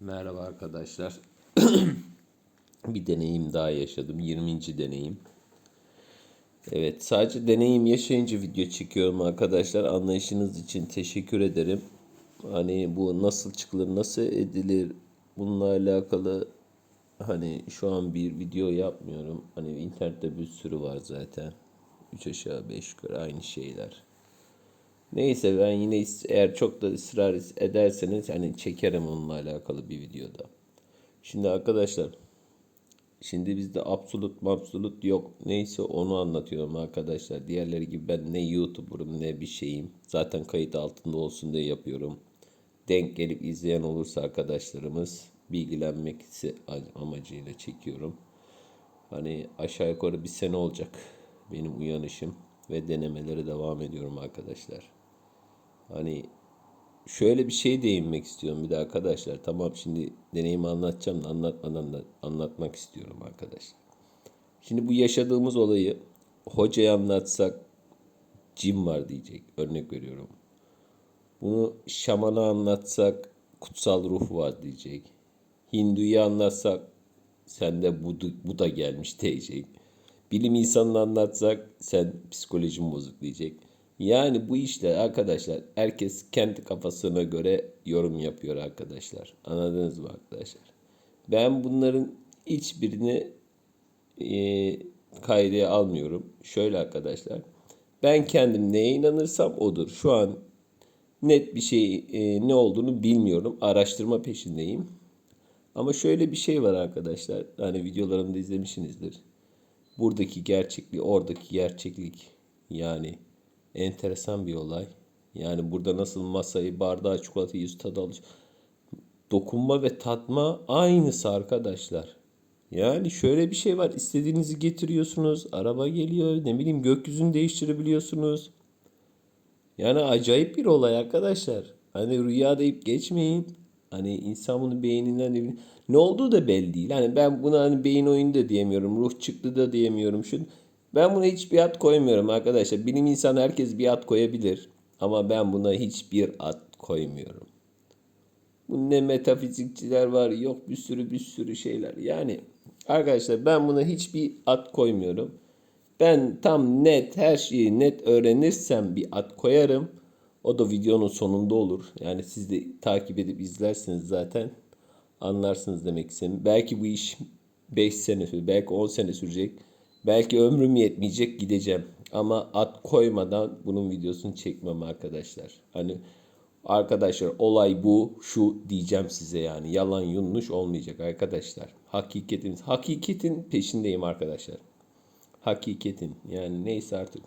Merhaba arkadaşlar. bir deneyim daha yaşadım. 20. deneyim. Evet, sadece deneyim yaşayınca video çekiyorum arkadaşlar. Anlayışınız için teşekkür ederim. Hani bu nasıl çıkılır, nasıl edilir bununla alakalı hani şu an bir video yapmıyorum. Hani internette bir sürü var zaten. 3 aşağı 5 yukarı aynı şeyler. Neyse ben yine eğer çok da ısrar ederseniz hani çekerim onunla alakalı bir videoda. Şimdi arkadaşlar şimdi bizde absolut mabsulut yok. Neyse onu anlatıyorum arkadaşlar. Diğerleri gibi ben ne YouTuber'ım ne bir şeyim. Zaten kayıt altında olsun diye yapıyorum. Denk gelip izleyen olursa arkadaşlarımız bilgilenmek amacıyla çekiyorum. Hani aşağı yukarı bir sene olacak benim uyanışım ve denemelere devam ediyorum arkadaşlar. Hani şöyle bir şey değinmek istiyorum bir de arkadaşlar. Tamam şimdi deneyimi anlatacağım da anlatmadan da anlatmak istiyorum arkadaşlar. Şimdi bu yaşadığımız olayı hocaya anlatsak cin var diyecek. Örnek veriyorum. Bunu şamana anlatsak kutsal ruh var diyecek. Hindu'ya anlatsak sende Budu, Buda gelmiş diyecek. Bilim insanını anlatsak sen psikolojin bozuk diyecek. Yani bu işte arkadaşlar herkes kendi kafasına göre yorum yapıyor arkadaşlar. Anladınız mı arkadaşlar? Ben bunların hiçbirini e, kaydıya almıyorum. Şöyle arkadaşlar. Ben kendim neye inanırsam odur. Şu an net bir şey e, ne olduğunu bilmiyorum. Araştırma peşindeyim. Ama şöyle bir şey var arkadaşlar. Hani videolarımda izlemişsinizdir. Buradaki gerçekliği, oradaki gerçeklik. Yani enteresan bir olay. Yani burada nasıl masayı, bardağı, çikolatayı yüz tadı alış. Dokunma ve tatma aynısı arkadaşlar. Yani şöyle bir şey var. İstediğinizi getiriyorsunuz. Araba geliyor. Ne bileyim gökyüzünü değiştirebiliyorsunuz. Yani acayip bir olay arkadaşlar. Hani rüya deyip geçmeyin. Hani insan bunu beyninden ne, ne olduğu da belli değil. Hani ben buna hani beyin oyunu da diyemiyorum. Ruh çıktı da diyemiyorum. Şu, ben buna hiçbir ad koymuyorum arkadaşlar. Bilim insanı herkes bir ad koyabilir. Ama ben buna hiçbir ad koymuyorum. Bu ne metafizikçiler var yok bir sürü bir sürü şeyler. Yani arkadaşlar ben buna hiçbir ad koymuyorum. Ben tam net her şeyi net öğrenirsem bir ad koyarım. O da videonun sonunda olur. Yani siz de takip edip izlersiniz zaten. Anlarsınız demek istedim. Belki bu iş 5 sene belki 10 sene sürecek. Belki ömrüm yetmeyecek gideceğim. Ama ad koymadan bunun videosunu çekmem arkadaşlar. Hani arkadaşlar olay bu şu diyeceğim size yani. Yalan yanlış olmayacak arkadaşlar. Hakikatin, hakikatin peşindeyim arkadaşlar. Hakikatin yani neyse artık.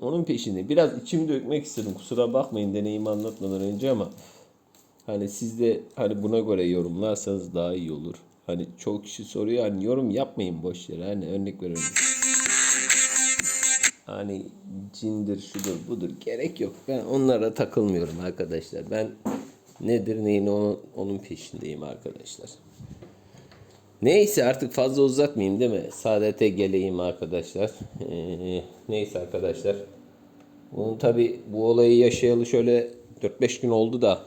Onun peşinde. Biraz içimi dökmek istedim. Kusura bakmayın deneyimi anlatmadan önce ama hani siz de hani buna göre yorumlarsanız daha iyi olur. Hani çok kişi soruyor hani yorum yapmayın boş yere. Hani örnek veriyorum. Hani cindir şudur budur gerek yok. Ben onlara takılmıyorum arkadaşlar. Ben nedir neyin onun, onun peşindeyim arkadaşlar. Neyse artık fazla uzatmayayım değil mi? Saadete geleyim arkadaşlar. Ee, neyse arkadaşlar. Bunun tabi bu olayı yaşayalı şöyle 4-5 gün oldu da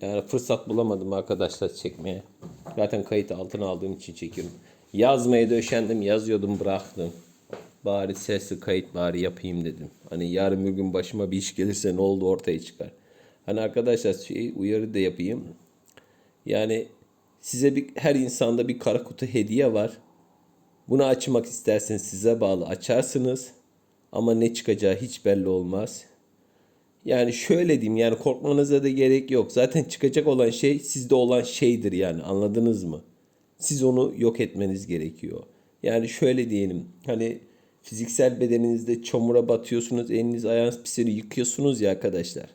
yani fırsat bulamadım arkadaşlar çekmeye. Zaten kayıt altına aldığım için çekiyorum. Yazmaya döşendim, yazıyordum, bıraktım. Bari sesli kayıt bari yapayım dedim. Hani yarın bir gün başıma bir iş gelirse ne oldu ortaya çıkar. Hani arkadaşlar şey uyarı da yapayım. Yani size bir her insanda bir kara kutu hediye var. Bunu açmak isterseniz size bağlı açarsınız. Ama ne çıkacağı hiç belli olmaz. Yani şöyle diyeyim yani korkmanıza da gerek yok. Zaten çıkacak olan şey sizde olan şeydir yani anladınız mı? Siz onu yok etmeniz gerekiyor. Yani şöyle diyelim hani fiziksel bedeninizde çamura batıyorsunuz eliniz ayağınız pisleri yıkıyorsunuz ya arkadaşlar.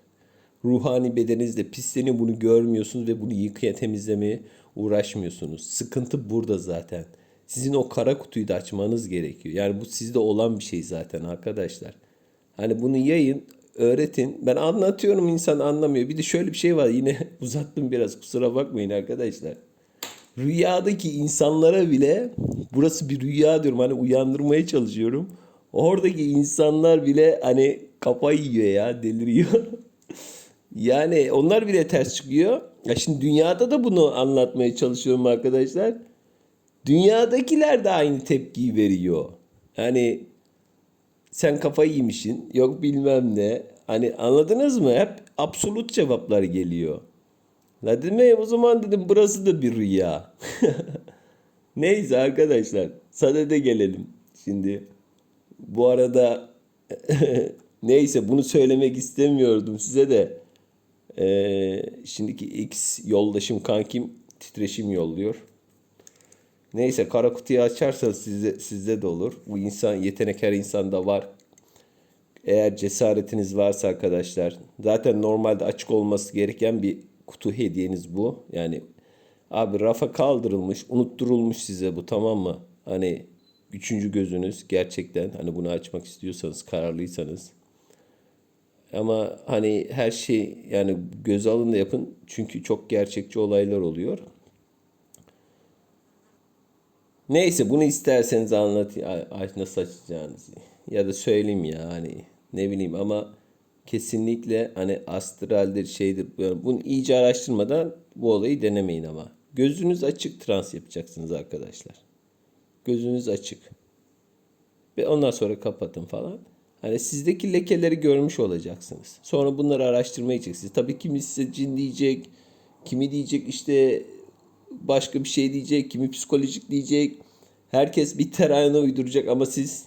Ruhani bedeninizde pisleniyor bunu görmüyorsunuz ve bunu yıkaya temizlemeye uğraşmıyorsunuz. Sıkıntı burada zaten. Sizin o kara kutuyu da açmanız gerekiyor. Yani bu sizde olan bir şey zaten arkadaşlar. Hani bunu yayın, öğretin. Ben anlatıyorum insan anlamıyor. Bir de şöyle bir şey var yine uzattım biraz kusura bakmayın arkadaşlar. Rüyadaki insanlara bile burası bir rüya diyorum hani uyandırmaya çalışıyorum. Oradaki insanlar bile hani kafayı yiyor ya deliriyor. yani onlar bile ters çıkıyor. Ya şimdi dünyada da bunu anlatmaya çalışıyorum arkadaşlar. Dünyadakiler de aynı tepkiyi veriyor. Yani sen kafayı yemişsin. Yok bilmem ne. Hani anladınız mı? Hep absolut cevaplar geliyor. La dedim "E, o zaman dedim burası da bir rüya. Neyse arkadaşlar. Sadede gelelim. Şimdi bu arada neyse bunu söylemek istemiyordum size de. Ee, şimdiki X yoldaşım kankim titreşim yolluyor. Neyse kara kutuyu açarsanız sizde, sizde de olur. Bu insan yetenek her insanda var. Eğer cesaretiniz varsa arkadaşlar zaten normalde açık olması gereken bir kutu hediyeniz bu. Yani abi rafa kaldırılmış, unutturulmuş size bu tamam mı? Hani üçüncü gözünüz gerçekten hani bunu açmak istiyorsanız kararlıysanız. Ama hani her şey yani göz alın da yapın çünkü çok gerçekçi olaylar oluyor. Neyse bunu isterseniz ay- nasıl açacağınızı. Ya da söyleyeyim ya hani ne bileyim ama kesinlikle hani astraldir şeydir. Bunu iyice araştırmadan bu olayı denemeyin ama. Gözünüz açık trans yapacaksınız arkadaşlar. Gözünüz açık. Ve ondan sonra kapatın falan. Hani sizdeki lekeleri görmüş olacaksınız. Sonra bunları araştırmaya gideceksiniz. Tabii kimi size cin diyecek, kimi diyecek işte başka bir şey diyecek, kimi psikolojik diyecek. Herkes bir terane uyduracak ama siz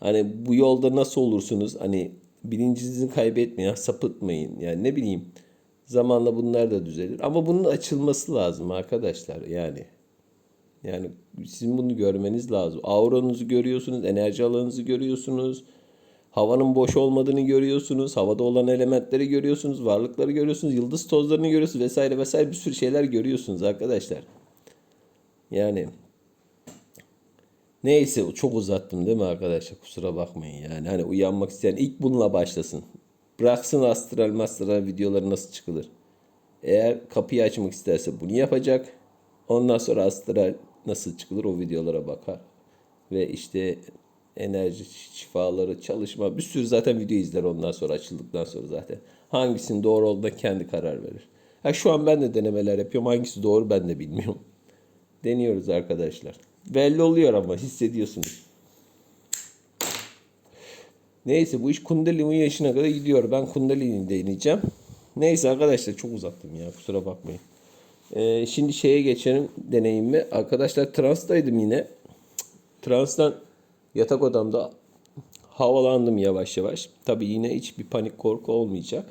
hani bu yolda nasıl olursunuz? Hani bilincinizi kaybetmeyin, sapıtmayın. Yani ne bileyim zamanla bunlar da düzelir. Ama bunun açılması lazım arkadaşlar yani. Yani sizin bunu görmeniz lazım. Auranızı görüyorsunuz, enerji alanınızı görüyorsunuz. Havanın boş olmadığını görüyorsunuz. Havada olan elementleri görüyorsunuz. Varlıkları görüyorsunuz. Yıldız tozlarını görüyorsunuz vesaire vesaire bir sürü şeyler görüyorsunuz arkadaşlar. Yani neyse çok uzattım değil mi arkadaşlar? Kusura bakmayın yani. Hani uyanmak isteyen ilk bununla başlasın. Bıraksın astral mastral videoları nasıl çıkılır. Eğer kapıyı açmak isterse bunu yapacak. Ondan sonra astral nasıl çıkılır o videolara bakar. Ve işte enerji şifaları, çalışma bir sürü zaten video izler ondan sonra açıldıktan sonra zaten. Hangisinin doğru olduğuna kendi karar verir. Ha şu an ben de denemeler yapıyorum. Hangisi doğru ben de bilmiyorum. Deniyoruz arkadaşlar. Belli oluyor ama hissediyorsunuz. Neyse bu iş Kundalini yaşına kadar gidiyor. Ben Kundalini deneyeceğim. Neyse arkadaşlar çok uzattım ya kusura bakmayın. Ee, şimdi şeye geçelim deneyimi. Arkadaşlar transtaydım yine. Transtan yatak odamda havalandım yavaş yavaş. Tabii yine hiçbir panik korku olmayacak.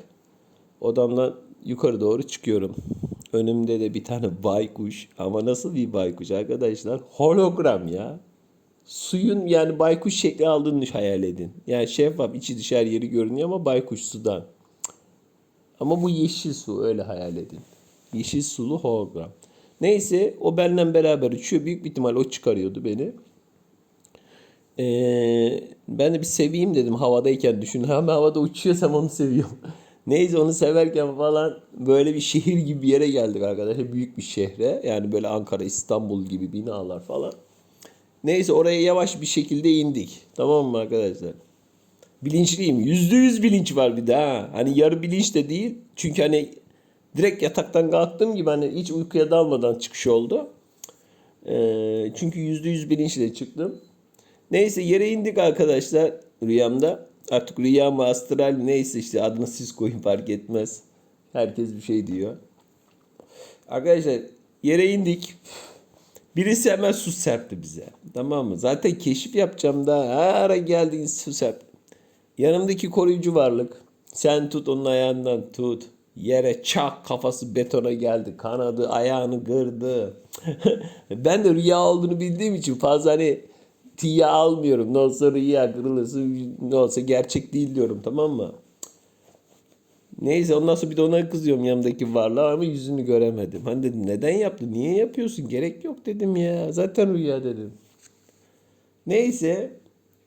Odamdan yukarı doğru çıkıyorum. Önümde de bir tane baykuş. Ama nasıl bir baykuş arkadaşlar? Hologram ya. Suyun yani baykuş şekli aldığını hayal edin. Yani şeffaf içi dışarı yeri görünüyor ama baykuş sudan. Ama bu yeşil su öyle hayal edin. Yeşil sulu hologram. Neyse o benimle beraber uçuyor. Büyük bir ihtimal o çıkarıyordu beni. Ee, ben de bir seveyim dedim havadayken düşün. Hem havada uçuyorsam onu seviyorum. Neyse onu severken falan böyle bir şehir gibi bir yere geldik arkadaşlar. Büyük bir şehre. Yani böyle Ankara, İstanbul gibi binalar falan. Neyse oraya yavaş bir şekilde indik. Tamam mı arkadaşlar? Bilinçliyim. Yüzde yüz bilinç var bir daha. Hani yarı bilinç de değil. Çünkü hani direkt yataktan kalktığım gibi hani hiç uykuya dalmadan çıkış oldu. Ee, çünkü yüzde yüz bilinçle çıktım. Neyse yere indik arkadaşlar rüyamda. Artık rüya mı astral mi neyse işte adını siz koyun fark etmez. Herkes bir şey diyor. Arkadaşlar yere indik. Birisi hemen su serpti bize. Tamam mı? Zaten keşif yapacağım da ara geldin su serpti. Yanımdaki koruyucu varlık. Sen tut onun ayağından tut. Yere çak kafası betona geldi. Kanadı ayağını kırdı. ben de rüya olduğunu bildiğim için fazla hani tiye almıyorum. Ne olsa rüya kırılırsa ne olsa gerçek değil diyorum tamam mı? Neyse ondan sonra bir de ona kızıyorum yanımdaki varlığa ama yüzünü göremedim. Hani dedim neden yaptın? Niye yapıyorsun? Gerek yok dedim ya. Zaten rüya dedim. Neyse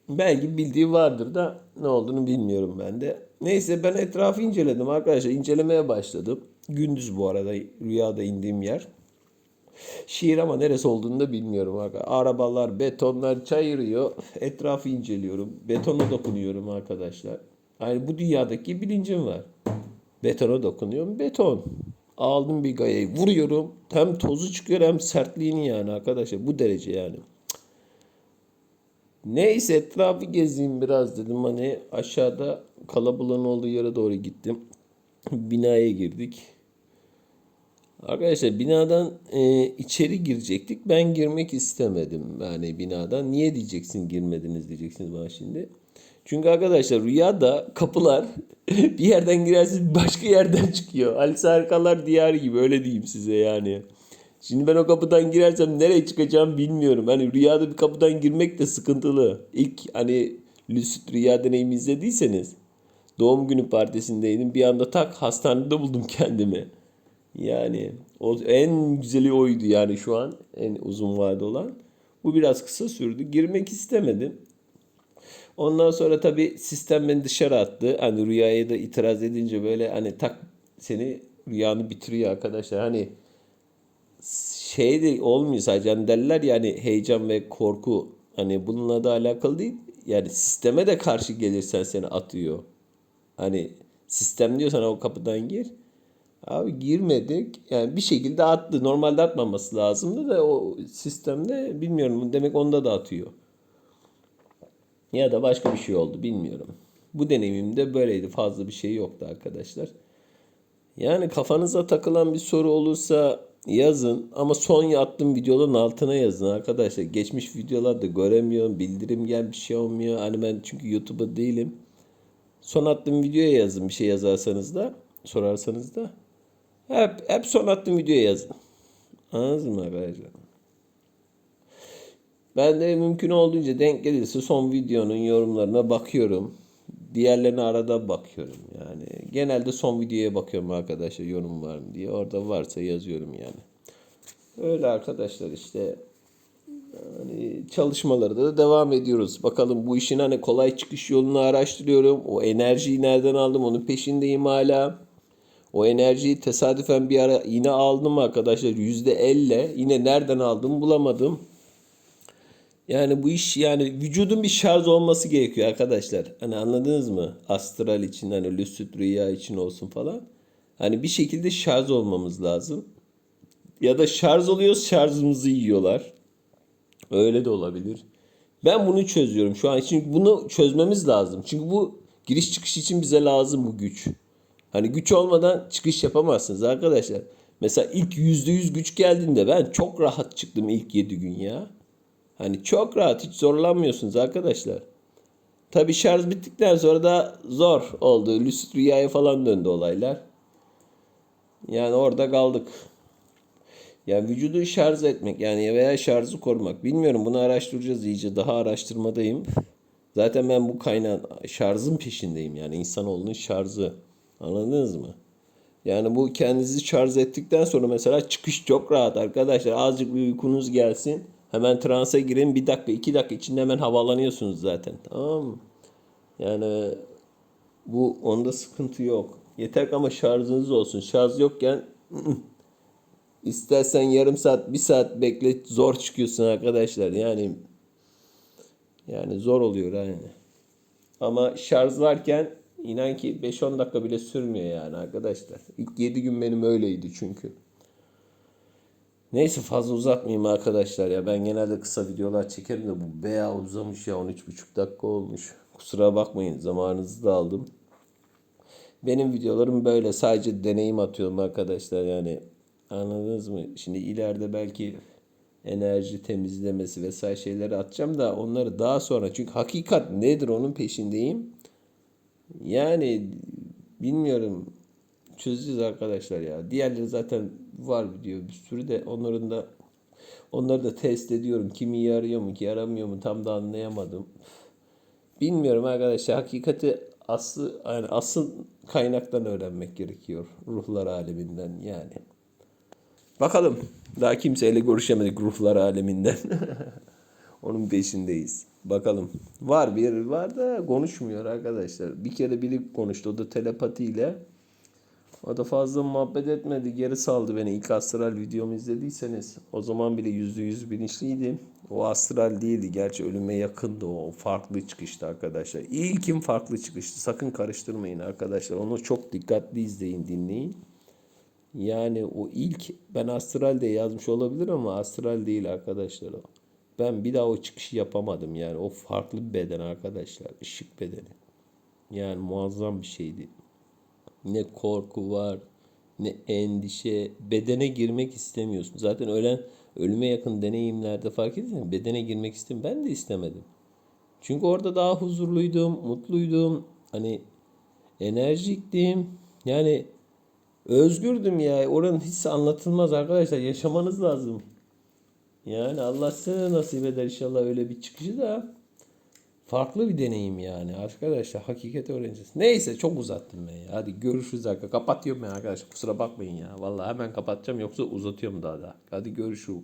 belki bildiği vardır da ne olduğunu bilmiyorum ben de. Neyse ben etrafı inceledim arkadaşlar. İncelemeye başladım. Gündüz bu arada rüyada indiğim yer. Şiir ama neresi olduğunu da bilmiyorum. Arabalar, betonlar çayırıyor. Etrafı inceliyorum. Betona dokunuyorum arkadaşlar. Yani bu dünyadaki bilincim var. Betona dokunuyorum. Beton. Aldım bir gayayı vuruyorum. Hem tozu çıkıyor hem sertliğini yani arkadaşlar. Bu derece yani. Neyse etrafı gezeyim biraz dedim. Hani aşağıda kalabalığın olduğu yere doğru gittim. Binaya girdik. Arkadaşlar binadan e, içeri girecektik. Ben girmek istemedim yani binadan. Niye diyeceksin girmediniz diyeceksiniz bana şimdi. Çünkü arkadaşlar rüyada kapılar bir yerden girersiniz başka yerden çıkıyor. Alice Harikalar Diyarı gibi öyle diyeyim size yani. Şimdi ben o kapıdan girersem nereye çıkacağım bilmiyorum. Hani rüyada bir kapıdan girmek de sıkıntılı. İlk hani lucid rüya deneyimi izlediyseniz doğum günü partisindeydim. Bir anda tak hastanede buldum kendimi. Yani o en güzeli oydu yani şu an en uzun vade olan. Bu biraz kısa sürdü. Girmek istemedim. Ondan sonra tabii sistem beni dışarı attı. Hani rüyaya da itiraz edince böyle hani tak seni rüyanı bitiriyor arkadaşlar. Hani şey de olmuyor sadece hani derler ya hani heyecan ve korku hani bununla da alakalı değil. Yani sisteme de karşı gelirsen seni atıyor. Hani sistem diyor sana o kapıdan gir. Abi girmedik. Yani bir şekilde attı. Normalde atmaması lazımdı da o sistemde bilmiyorum. Demek onda da atıyor. Ya da başka bir şey oldu bilmiyorum. Bu deneyimimde böyleydi. Fazla bir şey yoktu arkadaşlar. Yani kafanıza takılan bir soru olursa yazın ama son attığım videoların altına yazın arkadaşlar. Geçmiş videolarda göremiyorum. Bildirim gel bir şey olmuyor. Hani ben çünkü YouTube'da değilim. Son attığım videoya yazın bir şey yazarsanız da sorarsanız da. Hep, hep son attığım videoya yazın. Anladınız mı arkadaşlar? Ben de mümkün olduğunca denk gelirse son videonun yorumlarına bakıyorum. Diğerlerine arada bakıyorum yani. Genelde son videoya bakıyorum arkadaşlar yorum var mı diye. Orada varsa yazıyorum yani. Öyle arkadaşlar işte. Yani çalışmaları da devam ediyoruz. Bakalım bu işin hani kolay çıkış yolunu araştırıyorum. O enerjiyi nereden aldım onun peşindeyim hala. O enerjiyi tesadüfen bir ara yine aldım arkadaşlar yüzde elle. Yine nereden aldım bulamadım. Yani bu iş yani vücudun bir şarj olması gerekiyor arkadaşlar. Hani anladınız mı? Astral için hani lucid rüya için olsun falan. Hani bir şekilde şarj olmamız lazım. Ya da şarj oluyoruz şarjımızı yiyorlar. Öyle de olabilir. Ben bunu çözüyorum şu an için. Bunu çözmemiz lazım. Çünkü bu giriş çıkış için bize lazım bu güç. Hani güç olmadan çıkış yapamazsınız arkadaşlar. Mesela ilk %100 güç geldiğinde ben çok rahat çıktım ilk 7 gün ya. Hani çok rahat hiç zorlanmıyorsunuz arkadaşlar. Tabi şarj bittikten sonra da zor oldu. Lucid rüyaya falan döndü olaylar. Yani orada kaldık. Yani vücudu şarj etmek yani veya şarjı korumak. Bilmiyorum bunu araştıracağız iyice. Daha araştırmadayım. Zaten ben bu kaynağın şarjın peşindeyim. Yani insanoğlunun şarjı. Anladınız mı? Yani bu kendinizi şarj ettikten sonra mesela çıkış çok rahat arkadaşlar. Azıcık bir uykunuz gelsin. Hemen transa girin. Bir dakika iki dakika içinde hemen havalanıyorsunuz zaten. Tamam mı? Yani bu onda sıkıntı yok. Yeter ki ama şarjınız olsun. Şarj yokken istersen yarım saat bir saat bekle zor çıkıyorsun arkadaşlar. Yani yani zor oluyor yani. Ama şarj varken inan ki 5-10 dakika bile sürmüyor yani arkadaşlar. İlk 7 gün benim öyleydi çünkü. Neyse fazla uzatmayayım arkadaşlar ya. Ben genelde kısa videolar çekerim de bu bayağı uzamış ya. 13,5 dakika olmuş. Kusura bakmayın zamanınızı da aldım. Benim videolarım böyle sadece deneyim atıyorum arkadaşlar yani. Anladınız mı? Şimdi ileride belki enerji temizlemesi vesaire şeyleri atacağım da onları daha sonra. Çünkü hakikat nedir onun peşindeyim. Yani bilmiyorum çözeceğiz arkadaşlar ya. Diğerleri zaten var video bir sürü de onların da onları da test ediyorum. Kimi yarıyor mu ki yaramıyor mu tam da anlayamadım. Bilmiyorum arkadaşlar. Hakikati aslı yani asıl kaynaktan öğrenmek gerekiyor. Ruhlar aleminden yani. Bakalım. Daha kimseyle görüşemedik ruhlar aleminden. Onun peşindeyiz. Bakalım. Var bir var da konuşmuyor arkadaşlar. Bir kere biri konuştu. O da telepatiyle. O da fazla muhabbet etmedi. Geri saldı beni. İlk astral videomu izlediyseniz. O zaman bile yüzde yüz bilinçliydim. O astral değildi. Gerçi ölüme yakındı o. Farklı çıkıştı arkadaşlar. İlkim farklı çıkıştı. Sakın karıştırmayın arkadaşlar. Onu çok dikkatli izleyin, dinleyin. Yani o ilk ben astral diye yazmış olabilir ama astral değil arkadaşlar o. Ben bir daha o çıkışı yapamadım yani. O farklı bir beden arkadaşlar. Işık bedeni. Yani muazzam bir şeydi. Ne korku var, ne endişe. Bedene girmek istemiyorsun. Zaten ölen ölüme yakın deneyimlerde fark mi? Bedene girmek istem. Ben de istemedim. Çünkü orada daha huzurluydum, mutluydum. Hani enerjiktim. Yani özgürdüm ya. Oranın hissi anlatılmaz arkadaşlar. Yaşamanız lazım. Yani Allah size nasip eder inşallah öyle bir çıkışı da. Farklı bir deneyim yani arkadaşlar. Hakikat öğreneceğiz. Neyse çok uzattım ben ya. Hadi görüşürüz arkadaşlar. Kapatıyorum ben arkadaşlar. Kusura bakmayın ya. Vallahi hemen kapatacağım yoksa uzatıyorum daha da. Hadi görüşürüz.